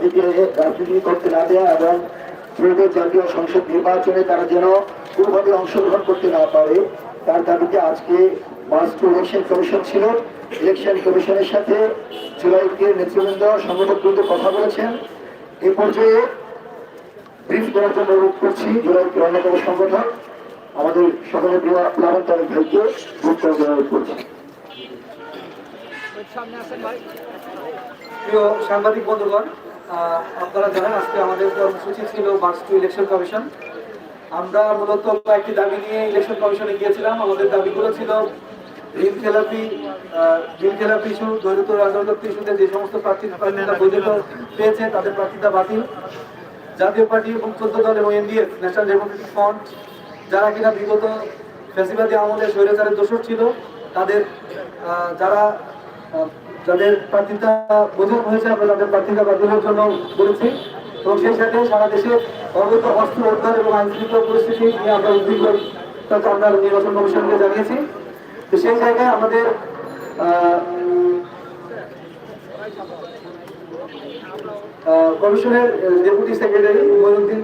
রাজনীতি রাজনীতি করতে না দেওয়া এবং ত্রয়োদশ জাতীয় সংসদ নির্বাচনে তারা যেন কোনোভাবে অংশগ্রহণ করতে না পারে, তার দাবিতে আজকে মাস্ট ইলেকশন কমিশন ছিল। ইলেকশন কমিশনের সাথে জুলাইকের নেতৃবৃন্দ, সংগঠকবৃন্দ কথা বলেছেন। এ পর্যায়ে ব্রিফ করার জন্য অনুরোধ করছি জুলাইকের অন্যতম সংগঠক, আমাদের সকলের প্রিয় লালন তারেক ভাইকে জন্য অনুরোধ করছি প্রিয় সাংবাদিক বন্ধুগণ আপনারা জানেন আজকে আমাদের কর্মসূচি ছিল মার্চ টু ইলেকশন কমিশন আমরা মূলত কয়েকটি দাবি নিয়ে ইলেকশন কমিশনে গিয়েছিলাম। আমাদের দাবিগুলো ছিল ঋণ খেলাপি ঋণ খেলাপি ইস্যু দরিদ্র রাজনৈতিক ইস্যুতে যে সমস্ত প্রার্থী প্রার্থীরা বৈধতা পেয়েছে, তাদের প্রার্থিতা বাতিল। জাতীয় পার্টি এবং চোদ্দ দল এবং এনডিএফ ন্যাশনাল ডেমোক্রেটিক ফ্রন্ট যারা কিনা বিগত ফ্যাসিবাদী আমলে স্বৈরাচারের দোষর ছিল, তাদের যারা যাদের প্রার্থিতা বোঝানো হয়েছে, আমরা তাদের প্রার্থিতা বাতিলের জন্য বলেছি। এবং সেই সাথে সারা দেশে অবৈধ অস্ত্র উদ্ধার এবং আইন শৃঙ্খলা পরিস্থিতি নিয়ে আমরা উদ্বিগ্ন আমরা নির্বাচন কমিশনকে জানিয়েছি। তো সেই জায়গায় আমাদের কমিশনের ডেপুটি সেক্রেটারি মহিউদ্দিন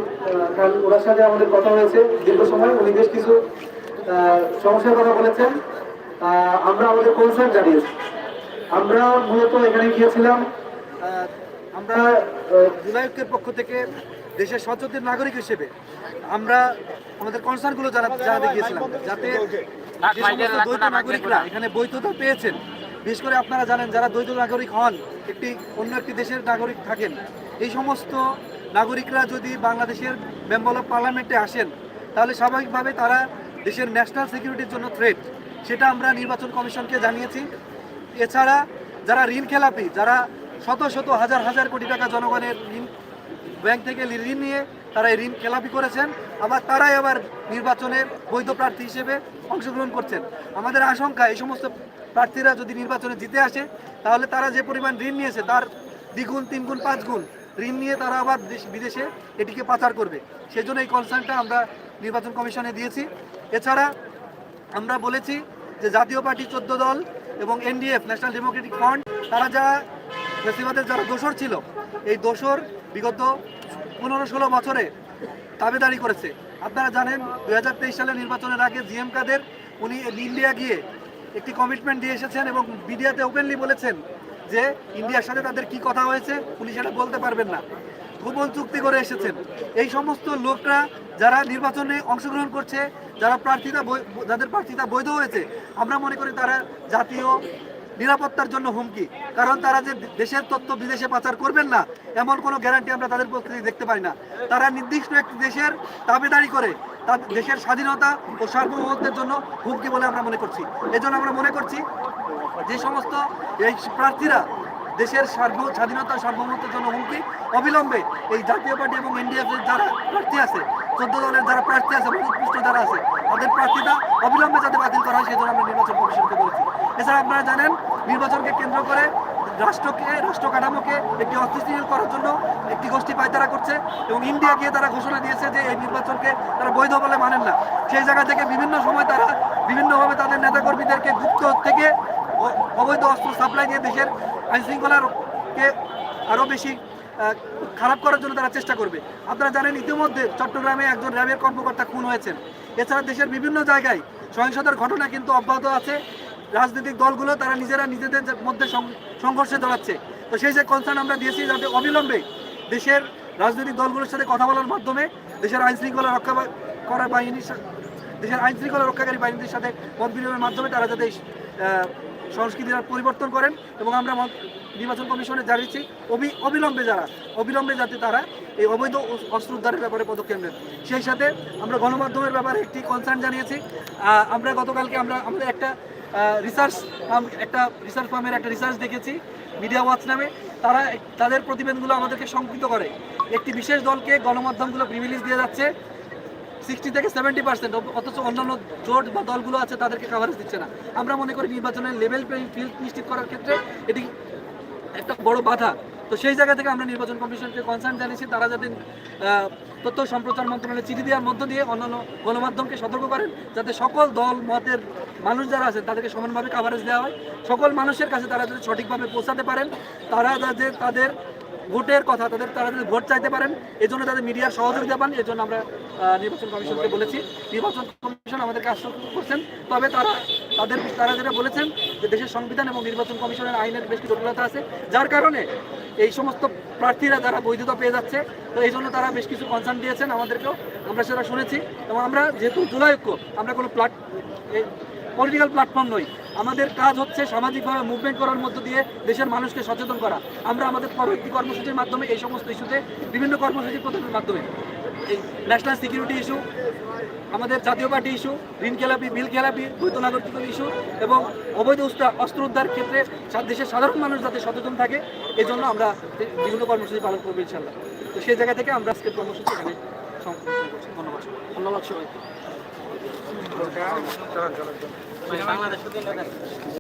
খান, ওনার সাথে আমাদের কথা হয়েছে দীর্ঘ সময়। উনি বেশ কিছু সমস্যার কথা বলেছেন। আমরা আমাদের কনসার্ন জানিয়েছি। আমরা মূলত এখানে গিয়েছিলাম। আমরা বিধায়কের পক্ষ থেকে দেশের সচেতন নাগরিক হিসেবে আমরা আমাদের কনসার্নগুলো জানা জানাতে গিয়েছিলাম, যাতে দ্বৈত নাগরিকরা এখানে বৈধতা পেয়েছেন। বিশেষ করে আপনারা জানেন, যারা দ্বৈত নাগরিক হন, একটি অন্য একটি দেশের নাগরিক থাকেন, এই সমস্ত নাগরিকরা যদি বাংলাদেশের মেম্বার অফ পার্লামেন্টে আসেন, তাহলে স্বাভাবিকভাবে তারা দেশের ন্যাশনাল সিকিউরিটির জন্য থ্রেট সেটা আমরা নির্বাচন কমিশনকে জানিয়েছি। এছাড়া যারা ঋণ খেলাপি, যারা শত শত হাজার হাজার কোটি টাকা জনগণের ঋণ, ব্যাংক থেকে ঋণ নিয়ে তারা এই ঋণ খেলাপি করেছেন, আবার তারাই আবার নির্বাচনের বৈধ প্রার্থী হিসেবে অংশগ্রহণ করছেন। আমাদের আশঙ্কা, এই সমস্ত প্রার্থীরা যদি নির্বাচনে জিতে আসে, তাহলে তারা যে পরিমাণ ঋণ নিয়েছে, তার দ্বিগুণ, তিনগুণ পাঁচ গুণ ঋণ নিয়ে তারা আবার দেশ- বিদেশে এটিকে পাচার করবে। সেই জন্য এই কনসার্নটা আমরা নির্বাচন কমিশনে দিয়েছি। এছাড়া আমরা বলেছি যে জাতীয় পার্টি চোদ্দ দল এবং এনডিএফ ন্যাশনাল ডেমোক্রেটিক ফ্রন্ট তারা যা ফেসিবাদের যারা দোসর ছিল, এই দোসর বিগত পনেরো ষোলো বছরে দাবিদারি করেছে। আপনারা জানেন তেইশ সালের নির্বাচনের আগে জিএম কাদের, উনি ইন্ডিয়া গিয়ে একটি কমিটমেন্ট দিয়ে এসেছেন এবং মিডিয়াতে ওপেনলি বলেছেন যে, ইন্ডিয়ার সাথে তাদের কি কথা হয়েছে উনি সেটা বলতে পারবেন না। গোপন চুক্তি করে এসেছেন। এই সমস্ত লোকরা যারা নির্বাচনে অংশগ্রহণ করছে, যারা প্রার্থিতা যাদের প্রার্থিতা বৈধ হয়েছে, আমরা মনে করি তারা জাতীয় নিরাপত্তার জন্য হুমকি। কারণ তারা যে দেশের তথ্য বিদেশে পাচার করবেন না, এমন কোনো গ্যারান্টি আমরা তাদের পক্ষ দেখতে পাই না। তারা নির্দিষ্ট একটি দেশের দাবিদারি করে তার দেশের স্বাধীনতা ও সার্বভৌমত্বের জন্য হুমকি বলে আমরা মনে করছি। এজন্য আমরা মনে করছি যে সমস্ত এই প্রার্থীরা দেশের সার্ব, স্বাধীনতা, সার্বভৌমত্বের জন্য হুমকি অবিলম্বে এই জাতীয় পার্টি এবং এনডিএফ এর যারা প্রার্থী আছে, চোদ্দ দলের যারা প্রার্থী আছে উৎকৃষ্ট যারা আছে, তাদের প্রার্থীতা অবিলম্বে যাতে বাতিল করা হয় সেই জন্য আমরা নির্বাচন কমিশনকে বলেছি। এছাড়া আপনারা জানেন, নির্বাচনকে কেন্দ্র করে রাষ্ট্রকে, রাষ্ট্র কাঠামোকে একটি অস্থিতিশীল করার জন্য একটি গোষ্ঠী পায়তারা করছে, এবং ইন্ডিয়া গিয়ে তারা ঘোষণা দিয়েছে যে এই নির্বাচনকে তারা বৈধ বলে মানেন না। সেই জায়গা থেকে বিভিন্ন সময় তারা বিভিন্নভাবে তাদের নেতাকর্মীদেরকে গুপ্ত থেকে অবৈধ অস্ত্র সাপ্লাই দিয়ে দেশের আইন শৃঙ্খলাকে আরও বেশি খারাপ করার জন্য তারা চেষ্টা করবে। আপনারা জানেন, ইতিমধ্যে চট্টগ্রামে একজন র্যাবের কর্মকর্তা খুন হয়েছেন। এছাড়া দেশের বিভিন্ন জায়গায় সহিংসতার ঘটনা কিন্তু অব্যাহত আছে। রাজনৈতিক দলগুলো তারা নিজেরা নিজেদের মধ্যে সংঘর্ষে জড়াচ্ছে। তো সেই যে কনসার্ন আমরা দিয়েছি, যাতে অবিলম্বে দেশের রাজনৈতিক দলগুলোর সাথে কথা বলার মাধ্যমে দেশের আইন শৃঙ্খলা রক্ষা করার বাহিনীর দেশের আইন শৃঙ্খলা রক্ষাকারী বাহিনীদের সাথে মত বিনিময়ের মাধ্যমে তারা যাতে সংস্কৃতির পরিবর্তন করেন এবং আমরা নির্বাচন কমিশনে জানিয়েছি অবি অবিলম্বে যারা, অবিলম্বে যাতে তারা এই অবৈধ অস্ত্র উদ্ধারের ব্যাপারে পদক্ষেপ নেন। সেই সাথে আমরা গণমাধ্যমের ব্যাপারে একটি কনসার্ন জানিয়েছি। আমরা গতকালকে আমরা আমাদের একটা রিসার্চ ফার্ম একটা রিসার্চ ফার্মের একটা রিসার্চ দেখেছি মিডিয়া ওয়াচ নামে। তারা তাদের প্রতিবেদনগুলো আমাদেরকে শঙ্কিত করে। একটি বিশেষ দলকে গণমাধ্যমগুলো প্রিভিলেজ দিয়ে যাচ্ছে। সিক্সটি থেকে সেভেন্টি পার্সেন্ট অথচ অন্যান্য জোট বা দলগুলো আছে, তাদেরকে কাভারেজ দিচ্ছে না। আমরা মনে করি নির্বাচনের লেভেল প্লেইং ফিল্ড নিশ্চিত করার ক্ষেত্রে এটি একটা বড় বাধা। তো সেই জায়গা থেকে আমরা নির্বাচন কমিশনকে কনসার্ন জানিয়েছি। তারা যাতে তথ্য সম্প্রচার মন্ত্রণালয়ে চিঠি দেওয়ার মধ্য দিয়ে অন্যান্য গণমাধ্যমকে সতর্ক করেন, যাতে সকল দল, মতের মানুষ যারা আছেন, তাদেরকে সমানভাবে কাভারেজ দেওয়া হয়। সকল মানুষের কাছে তারা যাতে সঠিকভাবে পৌঁছাতে পারেন, তারা যাতে তাদের ভোটের কথা, তাদের, তারা যদি ভোট চাইতে পারেন এই জন্য তাদের মিডিয়ার সহযোগিতা পান। এই জন্য আমরা নির্বাচন কমিশনকে বলেছি। নির্বাচন কমিশন আমাদেরকে আশ্বস্ত করছেন। তবে তারা, তাদের, তারা যেটা বলেছেন যে দেশের সংবিধান এবং নির্বাচন কমিশনের আইনের বেশ কিছু জটিলতা আছে। যার কারণে এই সমস্ত প্রার্থীরা যারা বৈধতা পেয়ে যাচ্ছে, তো এই জন্য তারা বেশ কিছু কনসার্ন দিয়েছেন আমাদেরকেও। আমরা সেটা শুনেছি এবং আমরা যেহেতু জুলাই ঐক্য, আমরা কোনো প্লাট পলিটিক্যাল প্ল্যাটফর্ম নই। আমাদের কাজ হচ্ছে সামাজিকভাবে মুভমেন্ট করার মধ্য দিয়ে দেশের মানুষকে সচেতন করা। আমরা আমাদের পরবর্তী কর্মসূচির মাধ্যমে এই সমস্ত ইস্যুতে বিভিন্ন কর্মসূচি প্রদানের মাধ্যমে এই ন্যাশনাল সিকিউরিটি ইস্যু আমাদের জাতীয় পার্টি ইস্যু ঋণ খেলাপি, বিল খেলাপি দ্বৈত ইস্যু এবং অবৈধ অস্ত্র উদ্ধার ক্ষেত্রে দেশের সাধারণ মানুষ যাতে সচেতন থাকে এই জন্য আমরা বিভিন্ন কর্মসূচি পালন করব ইনশাল্লাহ তো সেই জায়গা থেকে আমরা আজকের কর্মসূচি এখানে ধন্যবাদ ধন্যবাদ সবাইকে।